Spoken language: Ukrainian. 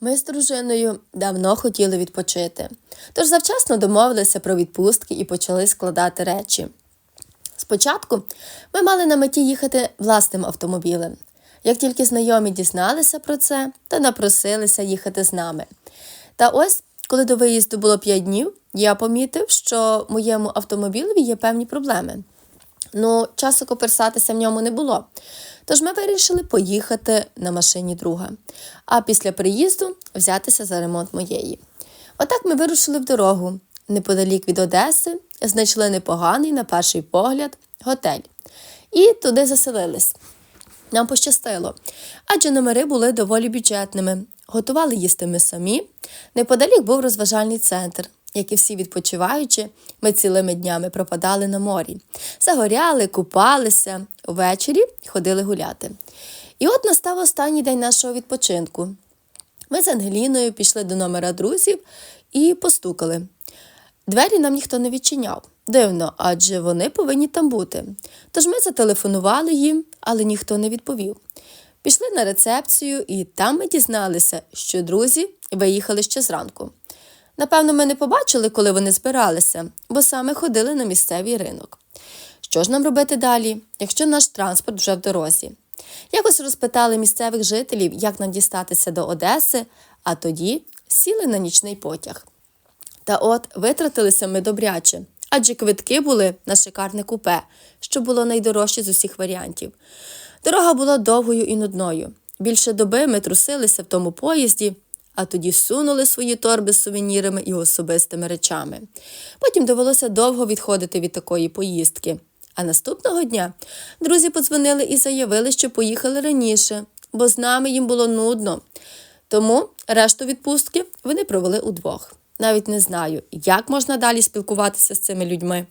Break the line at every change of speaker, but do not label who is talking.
Ми з дружиною давно хотіли відпочити, тож завчасно домовилися про відпустки і почали складати речі. Спочатку ми мали на меті їхати власним автомобілем. Як тільки знайомі дізналися про це, то напросилися їхати з нами. Та ось, коли до виїзду було 5 днів, я помітив, що моєму автомобілеві є певні проблеми. Ну, часу коперсатися в ньому не було. Тож ми вирішили поїхати на машині друга, а після приїзду взятися за ремонт моєї. Отак ми вирушили в дорогу. Неподалік від Одеси знайшли непоганий, на перший погляд, готель. І туди заселились. Нам пощастило, адже номери були доволі бюджетними. Готували їсти ми самі. Неподалік був розважальний центр. Як і всі відпочиваючі, ми цілими днями пропадали на морі. Загоряли, купалися, увечері ходили гуляти. І от настав останній день нашого відпочинку. Ми з Ангеліною пішли до номера друзів і постукали. Двері нам ніхто не відчиняв. Дивно, адже вони повинні там бути. Тож ми зателефонували їм, але ніхто не відповів. Пішли на рецепцію, і там ми дізналися, що друзі виїхали ще зранку. Напевно, ми не побачили, коли вони збиралися, бо саме ходили на місцевий ринок. Що ж нам робити далі, якщо наш транспорт вже в дорозі? Якось розпитали місцевих жителів, як нам дістатися до Одеси, а тоді сіли на нічний потяг. Та от витратилися ми добряче, адже квитки були на шикарне купе, що було найдорожче з усіх варіантів. Дорога була довгою і нудною. Більше доби ми трусилися в тому поїзді, а тоді сунули свої торби з сувенірами і особистими речами. Потім довелося довго відходити від такої поїздки. А наступного дня друзі подзвонили і заявили, що поїхали раніше, бо з нами їм було нудно. Тому решту відпустки вони провели удвох. Навіть не знаю, як можна далі спілкуватися з цими людьми.